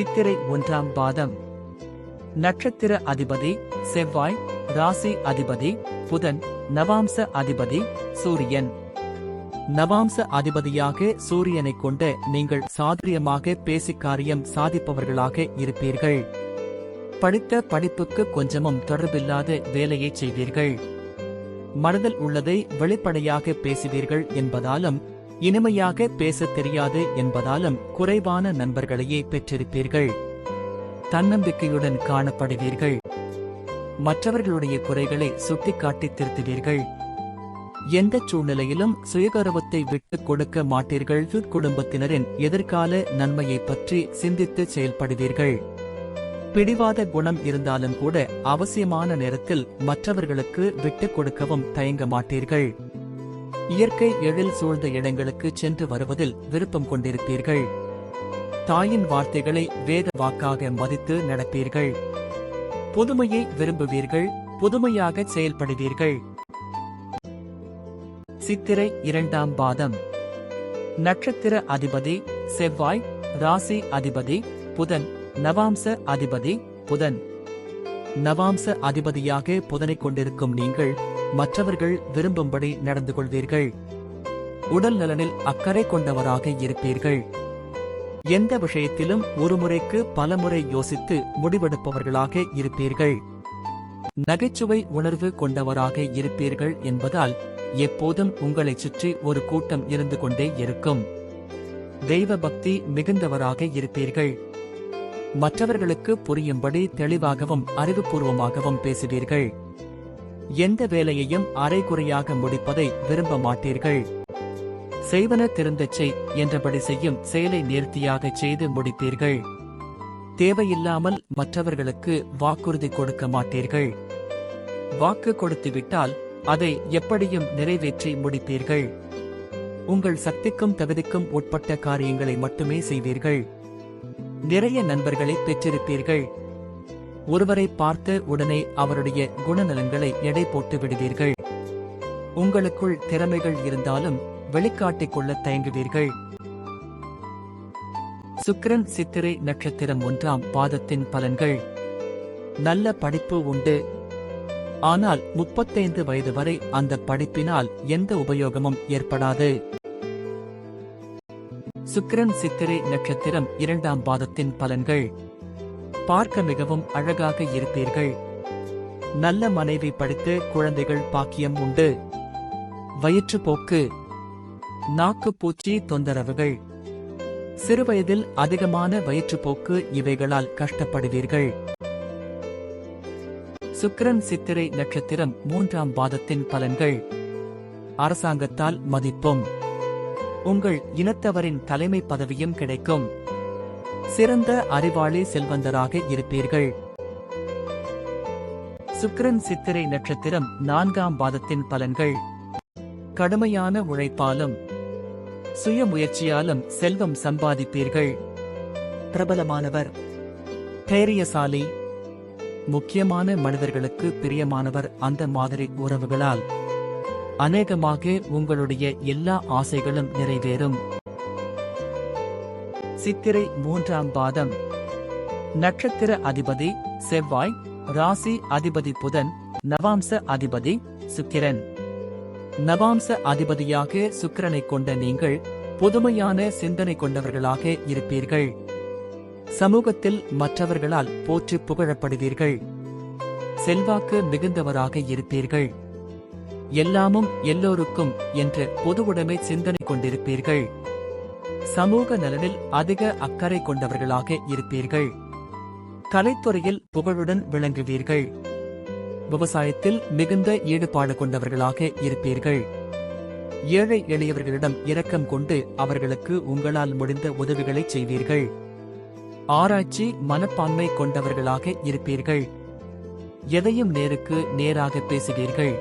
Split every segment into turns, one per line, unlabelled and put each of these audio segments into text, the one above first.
சித்திரை ஒன்றாம் பாதம். நட்சத்திர அதிபதி செவ்வாய் ராசி அதிபதி புதன் நவாம்ச அதிபதி சூரியன். நவாம்ச அதிபதியாக சூரியனை கொண்ட நீங்கள் சாதுரியமாக பேசி காரியம் சாதிப்பவர்களாக இருப்பீர்கள். படித்த படிப்புக்கு கொஞ்சமும் தொடர்பில்லாத வேலையை செய்வீர்கள். மனதில் உள்ளதை வெளிப்படையாக பேசுவீர்கள் என்பதாலும் இனிமையாக பேசத் தெரியாது என்பதாலும் குறைவான நண்பர்களையே பெற்றிருப்பீர்கள். தன்னம்பிக்கையுடன் காணப்படுவீர்கள். மற்றவர்களுடைய குறைகளை சுட்டிக்காட்டி திருத்துவீர்கள். எந்த சூழ்நிலையிலும் சுயகரவத்தை விட்டுக் கொடுக்க மாட்டீர்கள். குடும்பத்தினரின் எதிர்கால நன்மையை பற்றி சிந்தித்து செயல்படுவீர்கள். பிடிவாத குணம் இருந்தாலும் கூட அவசியமான நேரத்தில் மற்றவர்களுக்கு விட்டுக் கொடுக்கவும் தயங்க மாட்டீர்கள். இயற்கை எழில் சூழ்ந்த இடங்களுக்கு சென்று வருவதில் விருப்பம் கொண்டிருப்பீர்கள். தாயின் வார்த்தைகளை வேத வாக்காக மதித்து நடப்பீர்கள். புதுமையை விரும்புவீர்கள் புதுமையாக செயல்படுவீர்கள். சித்திரை இரண்டாம் பாதம். நட்சத்திர அதிபதி செவ்வாய் ராசி அதிபதி புதன் நவாம்ச அதிபதி புதன். நவாம்ச அதிபதியாக புதனை கொண்டிருக்கும் நீங்கள் மற்றவர்கள் விரும்பும்படி நடந்து கொள்வீர்கள். உடல் நலனில் அக்கறை கொண்டவராக இருப்பீர்கள். எந்த விஷயத்திலும் ஒரு முறைக்கு பலமுறை யோசித்து முடிவெடுப்பவர்களாக இருப்பீர்கள். நகைச்சுவை உணர்வு கொண்டவராக இருப்பீர்கள் என்பதால் எப்போதும் உங்களைச் சுற்றி ஒரு கூட்டம் இருந்து கொண்டே இருக்கும். தெய்வ பக்தி மிகுந்தவராக இருப்பீர்கள். மற்றவர்களுக்கு புரியும்படி தெளிவாகவும் அறிவுபூர்வமாகவும் பேசுவீர்கள். எந்த வேலையையும் அரைகுறையாக முடிப்பதை விரும்ப மாட்டீர்கள். செய்வன திருந்தச்சை செய் என்றபடி செய்யும் செயலை நேர்த்தியாக செய்து முடிப்பீர்கள். தேவையில்லாமல் மற்றவர்களுக்கு வாக்குறுதி கொடுக்க மாட்டீர்கள். வாக்கு கொடுத்துவிட்டால் அதை எப்படியும் நிறைவேற்றி முடிப்பீர்கள். உங்கள் சக்திக்கும் தகுதிக்கும் உட்பட்ட காரியங்களை மட்டுமே செய்வீர்கள். நிறைய நண்பர்களை பெற்றிருப்பீர்கள். ஒருவரை பார்த்த உடனே அவருடைய குணநலன்களை எடை போட்டு விடுவீர்கள். உங்களுக்குள் திறமைகள் இருந்தாலும் வெளிக்காட்டிக் கொள்ள தயங்குவீர்கள். சுக்கிரன் சித்திரை நட்சத்திரம் ஒன்றாம் பாதத்தின் பலன்கள். நல்ல படிப்பு உண்டு. ஆனால் முப்பத்தைந்து வயது வரை அந்த படிப்பினால் எந்த உபயோகமும் ஏற்படாது. சுக்கிரன் சித்திரை நட்சத்திரம் இரண்டாம் பாதத்தின் பலன்கள். பார்க்க மிகவும் அழகாக இருப்பீர்கள். நல்ல மனைவி படித்து குழந்தைகள் பாக்கியம் உண்டு. வயிற்றுப்போக்கு நாக்கு பூச்சி தொந்தரவுகள். சிறுவயதில் அதிகமான வயிற்றுப்போக்கு இவைகளால் கஷ்டப்படுவீர்கள். சுக்கிரன் சித்திரை நட்சத்திரம் மூன்றாம் பாதத்தின் பலன்கள். அரசாங்கத்தால் மதிப்பும். உங்கள் இனத்தவரின் தலைமை பதவியும் கிடைக்கும். சிறந்த அறிவாளி செல்வந்தராக இருப்பீர்கள். சுக்கிரன் சித்திரை நட்சத்திரம் நான்காம் பாதத்தின் பலன்கள். கடுமையான உழைப்பாலும் சுய முயற்சியாலும் செல்வம் சம்பாதிப்பீர்கள். பிரபலமானவர் தைரியசாலி முக்கியமான மனிதர்களுக்கு பிரியமானவர் அந்த மாதிரி உறவுகளால். அநேகமாக உங்களுடைய எல்லா ஆசைகளும் நிறைவேறும். சித்திரை மூன்றாம் பாதம். நட்சத்திர அதிபதி செவ்வாய் ராசி அதிபதி புதன் நவாம்ச அதிபதி சுக்கிரன். நவாம்ச அதிபதியாக சுக்கிரனைக் கொண்ட நீங்கள் புதுமையான சிந்தனை கொண்டவர்களாக இருப்பீர்கள். சமூகத்தில் மற்றவர்களால் போற்றி புகழப்படுவீர்கள். செல்வாக்கு மிகுந்தவராக இருப்பீர்கள். எல்லாமும் எல்லோருக்கும் என்ற பொதுவுடைமை சிந்தனை கொண்டிருப்பீர்கள். சமூக நலனில் அதிக அக்கறை கொண்டவர்களாக இருப்பீர்கள். கலைத்துறையில் புகழுடன் விளங்குவீர்கள். விவசாயத்தில் மிகுந்த ஈடுபாடு கொண்டவர்களாக இருப்பீர்கள். ஏழை எளியவர்களிடம் இரக்கம் கொண்டு அவர்களுக்கு உங்களால் முடிந்த உதவிகளை செய்வீர்கள். ஆராய்ச்சி மனப்பான்மை கொண்டவர்களாக இருப்பீர்கள். எதையும் நேருக்கு நேராக பேசுவீர்கள்.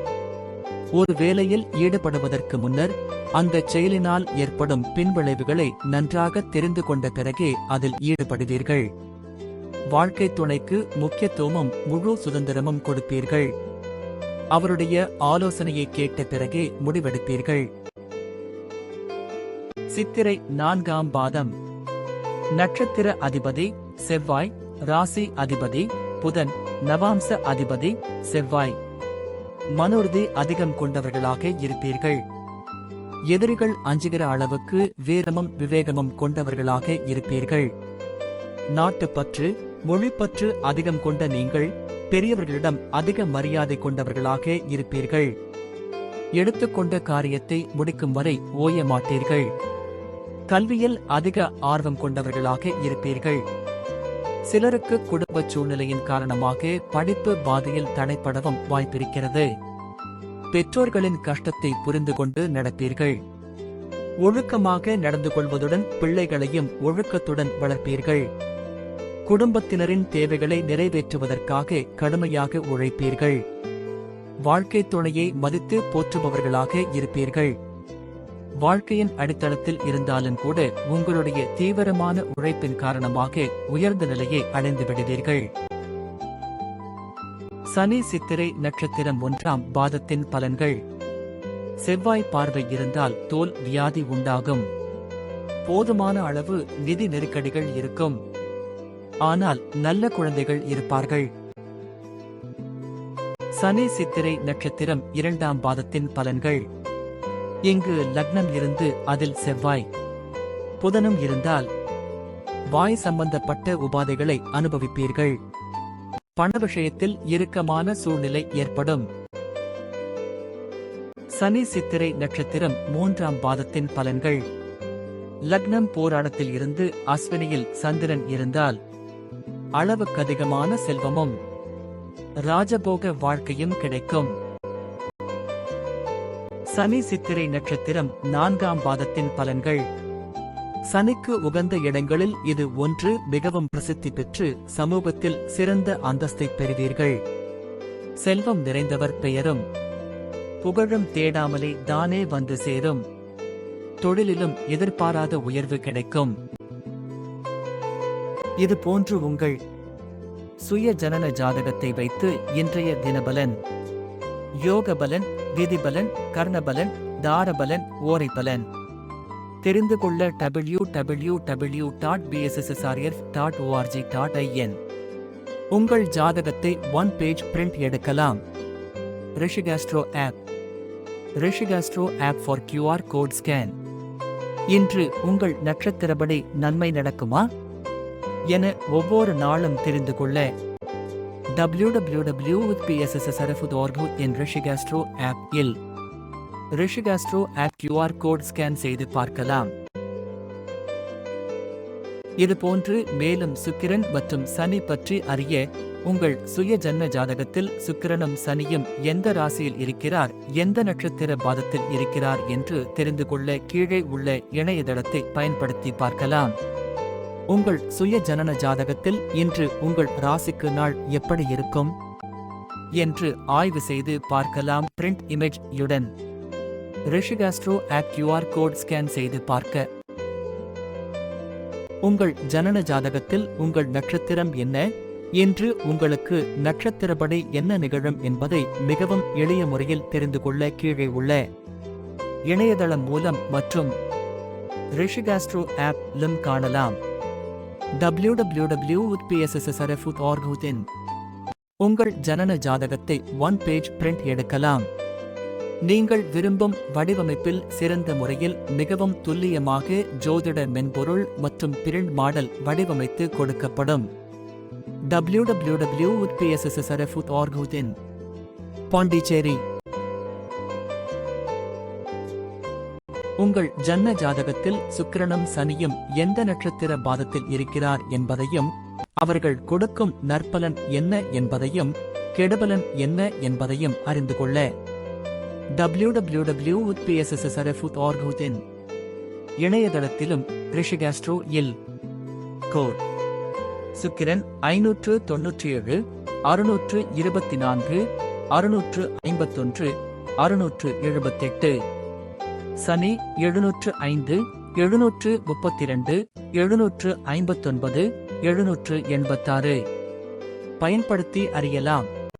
ஒரு வேலையில் ஈடுபடுவதற்கு முன்னர் அந்த செயலினால் ஏற்படும் பின்விளைவுகளை நன்றாக தெரிந்து கொண்ட பிறகே அதில் ஈடுபடுவீர்கள். வாழ்க்கை துணைக்கு முக்கியத்துவமும் முழு சுதந்திரமும் கொடுப்பீர்கள். அவருடைய ஆலோசனையை கேட்ட பிறகே முடிவெடுப்பீர்கள். சித்திரை நான்காம் பாதம். நட்சத்திர அதிபதி செவ்வாய் ராசி அதிபதி புதன் நவாம்ச அதிபதி செவ்வாய். மனோர்தி அதிகம் கொண்டவர்களாக இருப்பீர்கள். எதிரிகள் அஞ்சுகிற அளவுக்கு வீரமும் விவேகமும் கொண்டவர்களாக இருப்பீர்கள். நாட்டுப்பற்று மொழிப்பற்று அதிகம் கொண்ட நீங்கள் பெரியவர்களிடம் அதிக மரியாதை கொண்டவர்களாக இருப்பீர்கள். எடுத்துக்கொண்ட காரியத்தை முடிக்கும் வரை ஓய மாட்டீர்கள். கல்வியில் அதிக ஆர்வம் கொண்டவர்களாக இருப்பீர்கள். சிலருக்கு குடும்ப சூழ்நிலையின் காரணமாக படிப்பு பாதையில் தடைப்படவும் வாய்ப்பிருக்கிறது. பெற்றோர்களின் கஷ்டத்தை புரிந்து கொண்டு நடப்பீர்கள். ஒழுக்கமாக நடந்து கொள்வதுடன் பிள்ளைகளையும் ஒழுக்கத்துடன் வளர்ப்பீர்கள். குடும்பத்தினரின் தேவைகளை நிறைவேற்றுவதற்காக கடுமையாக உழைப்பீர்கள். வாழ்க்கை துணையை மதித்து போற்றுபவர்களாக இருப்பீர்கள். வாழ்க்கையின் அடித்தளத்தில் இருந்தாலும் கூட உங்களுடைய தீவிரமான உழைப்பின் காரணமாக உயர்ந்த நிலையை அடைந்து விடுவீர்கள். சனி சித்திரை நட்சத்திரம் ஒன்றாம் பாதத்தின் பலன்கள். செவ்வாய் பார்வை இருந்தால் தோல் வியாதி உண்டாகும். போதுமான அளவு நிதி நெருக்கடிகள் இருக்கும். ஆனால் நல்ல குழந்தைகள் இருப்பார்கள். சனி சித்திரை நட்சத்திரம் இரண்டாம் பாதத்தின் பலன்கள். இங்கு லக்னம் இருந்து அதில் செவ்வாய். புதனும் இருந்தால் வாய் சம்பந்தப்பட்ட உபாதைகளை அனுபவிப்பீர்கள். பண விஷயத்தில் இறுக்கமான சூழ்நிலை ஏற்படும். சனி சித்திரை நட்சத்திரம் மூன்றாம் பாதத்தின் பலன்கள். லக்னம் போராடத்தில் இருந்து அஸ்வினியில் சந்திரன் இருந்தால் அளவுக்கதிகமான செல்வமும் ராஜபோக வாழ்க்கையும் கிடைக்கும். சனி சித்திரை நட்சத்திரம் நான்காம் பாதத்தின் பலன்கள். சனிக்கு உகந்த இடங்களில் இது ஒன்று மிகவும் பிரசித்தி பெற்று சமூகத்தில் சிறந்த அந்தஸ்தை பெறுவீர்கள். செல்வம் நிறைந்தவர் பெயரும் புகழும் தேடாமலே தானே வந்து சேரும். தொழிலிலும் எதிர்பாராத உயர்வு கிடைக்கும். இது போன்று உங்கள் சுய ஜனன ஜாதகத்தை வைத்து இன்றைய தினபலன் யோகபலன் விதிபலன் கர்ணபலன் தாரபலன் ஓரைபலன். தெரிந்து கொள்ள W W W dot PSSSRF dot org dot in உங்கள் ஜாதகத்தை ஒன் பேஜ் பிரிண்ட் எடுக்கலாம். Rishiastro app Rishiastro app for QR code scan இன்று உங்கள் நட்சத்திரப்படி நன்மை நடக்குமா? என ஒவ்வொரு நாளும் தெரிந்து கொள்ள www with pssrf.org in Rishiastro app will. Rishiastro app QR code scan செய்து பார்க்கலாம். இதுபோன்று மேலும் சுக்கிரன் மற்றும் சனி பற்றி அறிய உங்கள் சுய ஜன்ம ஜாதகத்தில் சுக்கிரனும் சனியும் எந்த ராசியில் இருக்கிறார் எந்த நட்சத்திர பாதத்தில் இருக்கிறார் என்று தெரிந்து கொள்ள கீழே உள்ள இணையதளத்தை பயன்படுத்தி பார்க்கலாம். உங்கள் சுய ஜனன ஜாதகத்தில் இன்று உங்கள் ராசிக்கு நாள் எப்படி இருக்கும்? என்று ஆய்வு செய்து பார்க்கலாம் பிரிண்ட் இமேஜ் யுடன். Rishiastro app QR code scan செய்து பார்க்க. உங்கள் ஜனன ஜாதகத்தில் உங்கள் நட்சத்திரம் என்ன? என்று உங்களுக்கு நட்சத்திரப்படி என்ன நிகழும் என்பதை மிகவும் எளிய முறையில் தெரிந்து கொள்ள கீழே உள்ள இணையதளம் மூலம் மற்றும் ரிஷிகாஸ்ட்ரோ ஆப் லும் காணலாம். டபிள்யூ இன் உங்கள் ஜனன ஜாதகத்தை ஒன் பேஜ் பிரிண்ட் எடுக்கலாம். நீங்கள் விரும்பும் வடிவமைப்பில் சிறந்த முறையில் மிகவும் துல்லியமாக ஜோதிட மென்பொருள் மற்றும் பிரிண்ட் மாடல் வடிவமைத்து கொடுக்கப்படும். www.pssrf.org இன் பாண்டிச்சேரி. உங்கள் ஜன்ன ஜாதகத்தில் சுக்கிரனும் சனியும் எந்த நட்சத்திர பாதத்தில் இருக்கிறார் என்பதையும் அவர்கள் கொடுக்கும் நற்பலன் என்ன என்பதையும் கெடுபலன் என்ன என்பதையும் அறிந்து கொள்ள. www.pssrf.org இன் இணையதளத்திலும் ரிஷிகாஸ்ட்ரோ இல். கோர். சுக்கிரன் ஐநூற்று தொன்னூற்றி ஏழு அறுநூற்று இருபத்தி நான்கு அறுநூற்று ஐம்பத்தொன்று அறுநூற்று எழுபத்தெட்டு. சனி எழுநூற்று ஐந்து எழுநூற்று முப்பத்திரண்டு எழுநூற்று ஐம்பத்தொன்பது எழுநூற்று எண்பத்தாறு. பயன்படுத்தி அறியலாம்.